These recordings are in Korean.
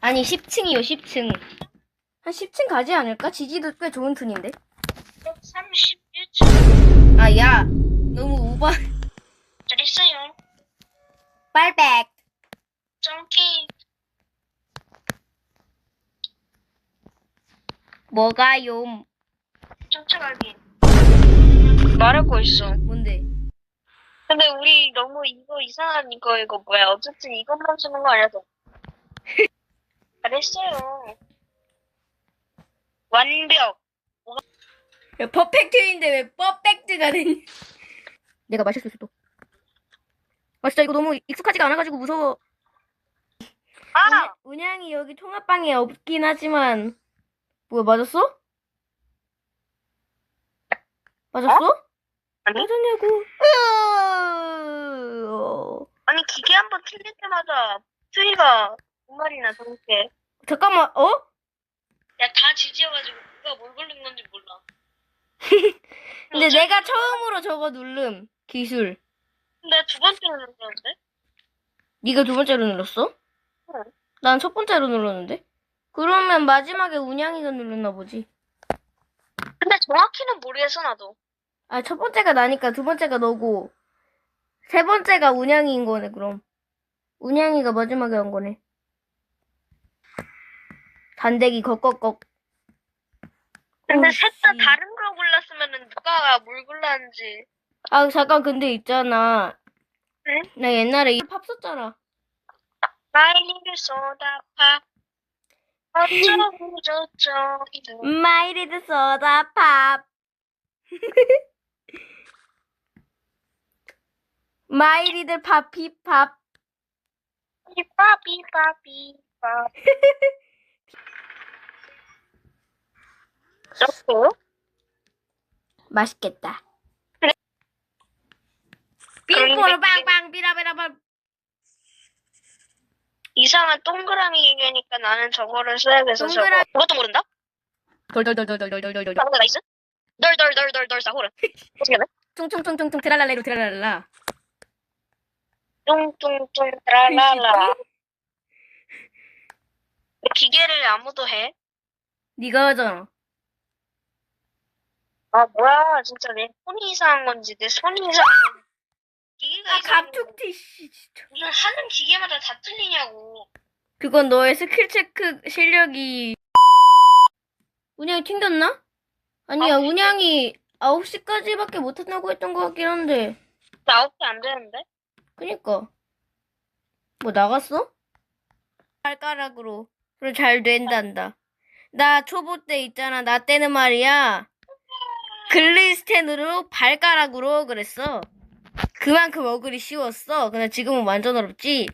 아니 10층이요 10층. 한 10층 가지 않을까? 지지도 꽤 좋은 튼인데. 131층. 아 야, 너무 오버. 잘 있어요. 빨백. 점키. 뭐가요? 쫓아가기. 말하고 있어. 뭔데? 근데 우리 너무 이거 이상한 이거 이거 뭐야. 어쨌든 이것만 쓰는 거 아니어서. 잘했어요. 완벽. 야, 퍼펙트인데 왜 퍼펙트가 되니? 내가 마실 수도. 아 진짜 이거 너무 익숙하지가 않아가지고 무서워. 아! 운- 운양이 여기 통합방에 없긴 하지만 뭐야 맞았어? 맞았어? 아니? 맞았냐고? 으어. 아니 기계 한 번 틀릴 때마다 트위가 두 마리나 동시에. 잠깐만 어? 야 다 지지여가지고 누가 뭘 걸린 건지 몰라. 근데 어차피- 내가 처음으로 저거 누름 기술. 근데 두 번째로 눌렀는데? 네가 두 번째로 눌렀어? 응. 난 첫 번째로 눌렀는데. 그러면 마지막에 운양이가 눌렀나 보지. 근데 정확히는 모르겠어 나도. 아, 첫 번째가 나니까 두 번째가 너고, 세 번째가 운양이인 거네, 그럼. 운양이가 마지막에 한 거네. 단대기 걱걱걱. 근데 어, 셋다 씨. 다른 걸 골랐으면은 누가 뭘 골랐는지. 아, 잠깐, 근데 있잖아. 응? 나 옛날에 이 팝 썼잖아. 마일리를 쏟아파. 어쩌고 저쩌고. 마이리드 소다 팝. 마이리드 팝피팝. 비바 비바 비바. 썩고 맛있겠다. 빙꼬르 빵빵 비라비라밤. 이상한 동그라미 얘기하니까 나는 저거를 써야겠어. 저거. 동그라미. 그것도 모른다? 돌돌돌돌돌돌돌돌. 사고가 나이스? 널널널널널 사고를. 어떻게? 퉁퉁퉁퉁퉁 트랄랄레로 트랄랄라. 뚱뚱뚱 트랄랄라. 기계를 아무도 해? 네가 하잖아. 아 뭐야. 진짜 내 손이 이상한 건지. 내 손이 이상한 건지. 기계가 아 이상한 건지. 갑툭튀 씨 진짜. 무슨 하는 기계마다 다 틀리냐고. 그건 너의 스킬 체크 실력이. 운양이 튕겼나? 아니야 시. 운양이 9시까지밖에 못한다고 했던 것 같긴 한데. 나 아홉 개안 되는데? 그니까. 뭐 나갔어? 발가락으로. 그래 잘 된단다. 나 초보 때 있잖아. 나 때는 말이야 글리스텐으로 발가락으로 그랬어. 그만큼 어글이 쉬웠어. 근데 지금은 완전 어렵지?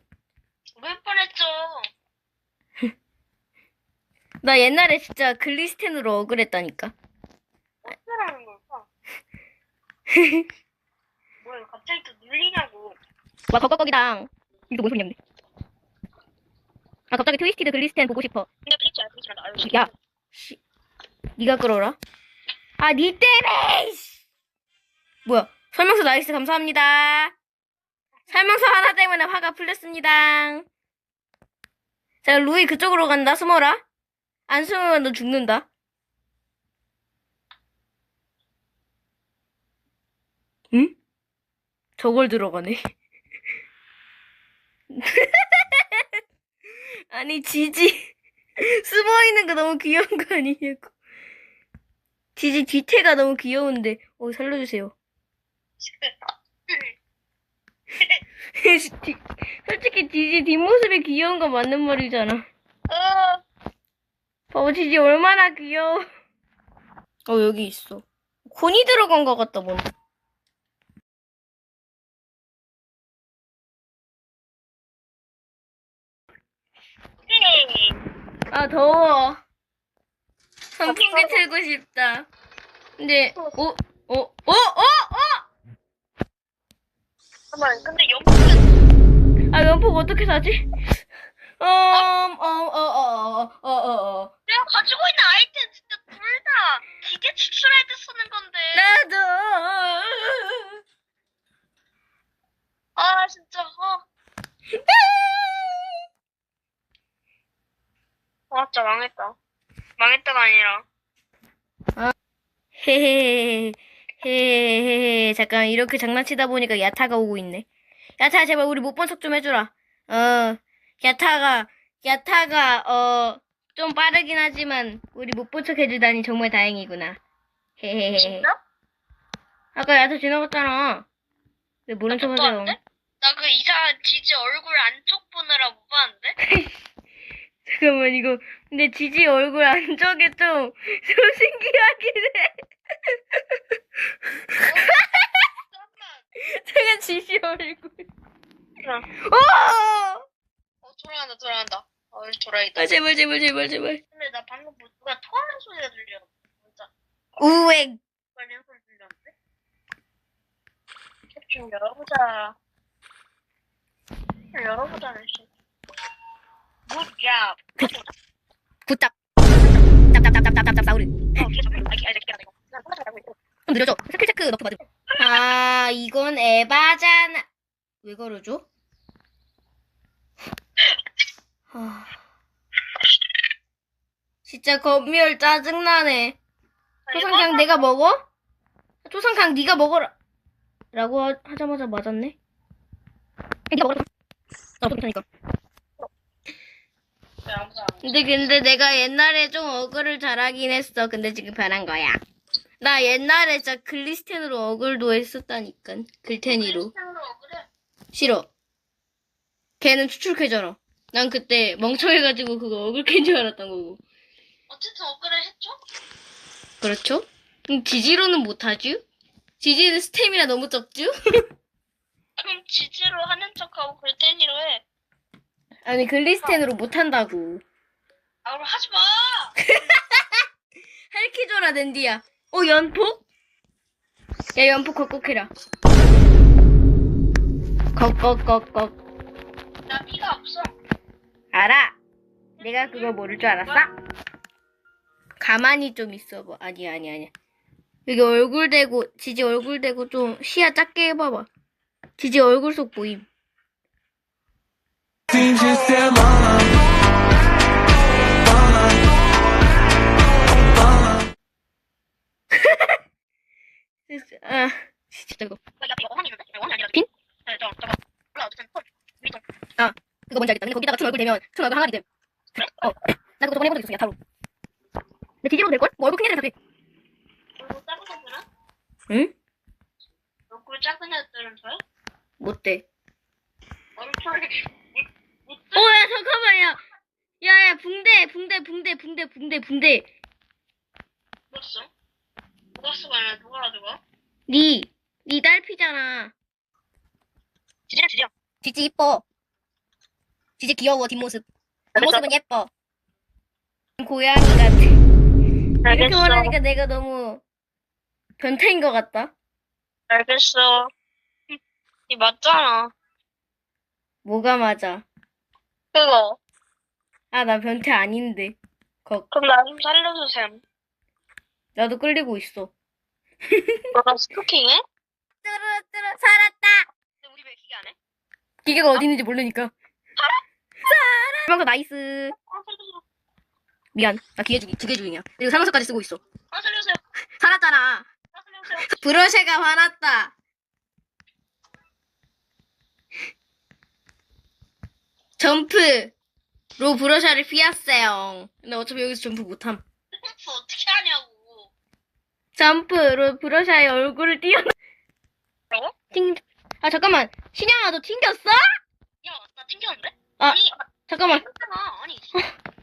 왜 뻔했죠? 나 옛날에 진짜 글리스텐으로 어글했다니까. 어쩌라는 걸까? 뭐야 갑자기 또 눌리냐고. 와 걱걱걱이당. 이거 뭔 소리냐 근데? 아 갑자기 트위스티드 글리스텐 보고 싶어. 근데 나 알고 야 씨. 니가 끌어라 아 니 때문에 씨. 뭐야? 설명서 나이스 감사합니다. 설명서 하나 때문에 화가 풀렸습니다. 자 루이 그쪽으로 간다 숨어라. 안 숨으면 너 죽는다. 응? 저걸 들어가네. 아니 지지. 숨어 있는 거 너무 귀여운 거 아니냐고. 지지 뒤태가 너무 귀여운데. 어 살려주세요. 디- 솔직히 지지 뒷모습이 귀여운 건 맞는 말이잖아. 어 봐봐 지지 얼마나 귀여워. 어 여기 있어. 곤이 들어간 것 같다 뭔. 네. 아 더워. 선풍기 틀고 싶다. 근데 어? 어? 어? 어? 어? 잠깐만 근데 연봉은 아 연폭 어떻게 사지? 음, 어, 어, 어, 어, 어, 어, 어. 내가 가지고 있는 아이템 진짜 둘 다 기계 추출할 때 쓰는 건데 나도. 아 진짜 어 아, 진짜 망했다. 망했다가 아니라. 헤헤헤헤. 헤헤헤헤. 잠깐, 이렇게 장난치다 보니까 야타가 오고 있네. 야타, 제발 우리 못 본 척 좀 해주라. 어, 야타가, 야타가, 어, 좀 빠르긴 하지만, 우리 못 본 척 해주다니 정말 다행이구나. 헤헤헤헤. 진짜? 아까 야타 지나갔잖아. 왜 모른 척 하세요? 나그 이상한 지지 얼굴 안쪽 보느라 못 봤는데? 잠깐만, 이거, 근데 지지 얼굴 안쪽에 좀, 좀 신기하긴 해. 잠깐. 지지 얼굴. 응. 오! 어, 돌아간다, 돌아간다. 어, 돌아있다. 아, 제발, 제발, 제발, 제발. 근데 나 방금 뭐 누가 토하는 소리가 들려. 진짜. 우엑. 관련 소리 들렸는데? 캡좀 열어보자. 캡 열어보자는 씨. 굿딱. 짭짭짭짭짭짭짭 아기. 나 혼자 잘하고 있고. 좀 느려줘. 스킬 체크 넣고 받음. 아, 이건 에바잖아. 왜 걸어줘? 하... 진짜 검열 짜증나네. 초상강 내가 먹어? 초상강 네가 먹어라. 라고 하, 하자마자 맞았네. 네가 먹어라. 나 못하니까. 근데 근데 내가 옛날에 좀 어글을 잘하긴 했어. 근데 지금 변한 거야. 나 옛날에 진짜 글리스텐으로 어글도 했었다니까. 글테니로. 싫어. 걔는 추출캐잖아. 난 그때 멍청해가지고 그거 어글 캔 줄 알았던 거고. 어쨌든 업그레이드 했죠? 그렇죠? 음, 지지로는 못하죠? 지지는 스템이라 너무 적죠? 그럼 지지로 하는 척하고 글테니로 해. 아니 글리스텐으로 못한다고. 아, 그럼 하지 마! 할퀴줘라 낸디야. 어 연폭? 야 연폭 걷곡해라. 걷걷걷걷. 나 피가 없어. 알아. 내가 그거 모를 줄 알았어? 가만히 좀 있어봐. 아니 아니 아니. 여기 얼굴 대고 지지 얼굴 대고 좀 시야 작게 해봐봐. 지지 얼굴 속 보임. 아 진짜 이거. 그거 뭔지 알겠다. 근데 거기다가 춘 얼굴 대면 춘 얼굴 항아리 됨. 어. 나 그거 저번에 해본 적 있어 야타로. 근데 지지로도 될걸? 뭐 얼굴 큰 애들 다 돼. 얼굴 작은 애들은? 응? 얼굴 작은 애들은 돼? 못 돼. 얼굴 이. 어, 야, 잠깐만, 야. 야, 야, 붕대, 붕대, 붕대, 붕대, 붕대, 붕대. 누가 써? 누가 쓰가 아니라 누가? 니, 니 딸피잖아. 지지야, 지지야. 지지 이뻐. 지지 귀여워, 뒷모습. 뒷모습은 예뻐. 고양이 같아. 이렇게 말하니까 내가 너무 변태인 것 같다. 알겠어. 이 맞잖아. 뭐가 맞아? 그거. 아, 나 변태 아닌데. 거, 그럼 나 좀 살려주셈. 나도 끌리고 있어. 너가 스토킹해? 뚜루뚜루, 살았다! 근데 우리 왜 기계 안 해? 기계가 어디 있는지 모르니까. 설명서 나이스. 아, 살려주세요. 미안. 나 기계 중이, 기계 중이야. 그리고 설명서까지 쓰고 있어. 아, 살려주세요. 살았잖아. 아, 살려주세요. 브러쉐가 화났다. 점프로 브러셔를 피했어요. 근데 어차피 여기서 점프 못함. 점프 어떻게 하냐고. 점프로 브러셔의 얼굴을 띄워놓. 뭐라고? 어? 튕... 아 잠깐만 신영아 너 튕겼어? 야 나 튕겼는데? 아 아니, 잠깐만. 아, 아니. 어.